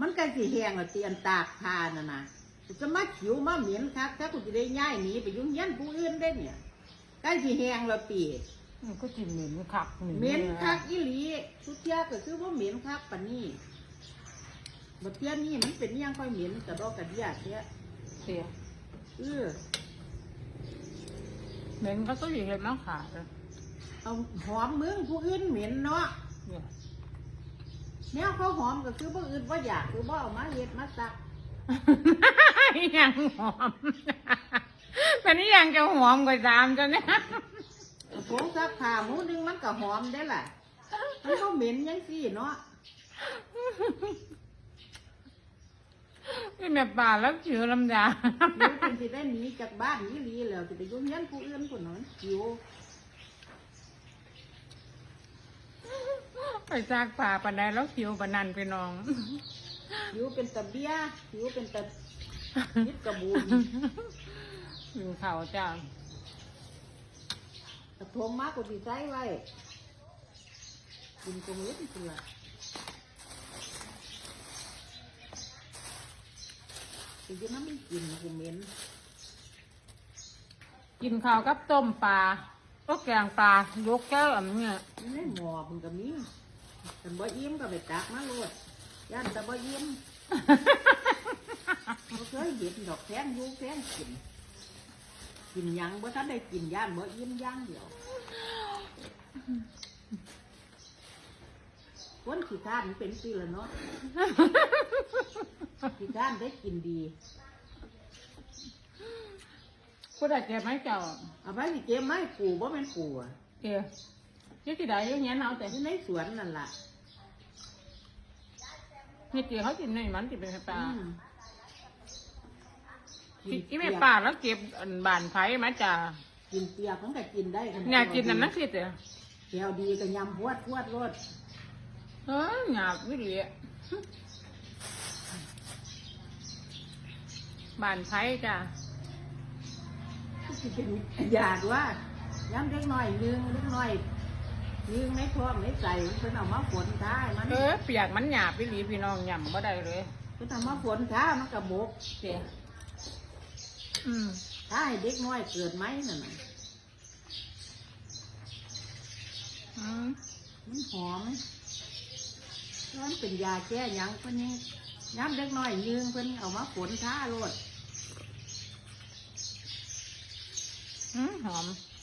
มันใกล้สิแห้งแล้วเตียนตากผ้าน่ะนะจะมาขิวมาเหม็นคักถ้ากูจะได้ย้ายหนีไปอยุ่งยันผู้อื่นได้เนี่ยใกล้สิแห้งแล้วตีมันก็จิเหม็นคักเหม็นคักอีหลีทุกเที่ยก็คือว่าเหม็นคักปานนี้บัดเที่ยนี้มันเป็นอิหยังค่อยเหม็นกระดอกกระเดียเที่ยเสียเออเหม็นก็ต้องอยู่เห็นน้ำขาดเลยเอาหอมมึงผู้อื่นเหม็นเนาะเนี่ย แนวเขาหอมก็คือผู้อื่นว่าอยากคือว่าเอามาเฮ็ดมาซักยังหอมเป็นนี่ยังจะหอมกว่าสามจ้ะเนี่ยผงซักผ้าหมูนึงมันก็หอมได้ล่ะมันก็เหม็นยังซี่เนาะนี่แม่ป่าแล้วเชื้อลำยาเดี๋ยวเป็นสิได้หนีจากบ้านนี้ลีแล้วสิไปยุ่งยันผู้อื่นคนนั้นหิว ไปซากป่าปันใดแล้วคิวปันนันพี่น้องหิวเป็นตะเบียหิวเป็นตะยิดกระบูนอยู่เขาจ้าตะทงมากกว่าที่ใช้ไว้กินตรงนี้สิละสิกินน้ำมันกินกูเหม็นกินข้าวกับต้มปลา ก็แกงปลายกแก้วอันเนี้ยนี่ในหม้อมันก็มีกันบ่อิ่มก็ไปตักมาโลดย่านแต่บ่อิ่มบ่เคยเห็นดอกแพงอยู่แพงกิน กินหยังบ่ทันได้กินย่านบ่อิ่มอย่างเดียวคนขี้ข้านมันเป็นสิละเนาะขี้ข้านได้กินดี กูได้เจ็บไหมเจ้าเอาไปสิเก็บไม้กูบ่แม่นกูอะเจ็บยี่ที่ใดอยังเงี้ยเอาแต่อยู่ในสวนนั่นล่ะนี่เจีเขากินในมันจิเป็นปลาอืมที่ที่แม่ป่าแล้วเก็บอันบานไผ่มาจ้ากินเปียกมันก็กินได้เนี่ยกินนั่นนั่นสิเจ้าแก้วดีก็ยำพวดพวดรสเออหยาบไม่ดีอะบานไผ่จ้า สิเป็นยาด้วยย้ำเล็กน้อยนึงเล็กน้อยนึงในท้องในใจเพิ่นเอามาฝนท้ายมันเออเปียกมันหยาบพี่หลีพี่น้องยำบ่ได้เลยเพิ่นเอามาฝนท้ามันก็บกเจ้อืมถ้าให้เด็กน้อยเกิดไหมนั่นน่ะอืมมันหอมมันเป็นยาแก้หยังเพิ่นยังย้ำเล็กน้อยนึงเพิ่นเอามาฝนท้าโลด 嗯好。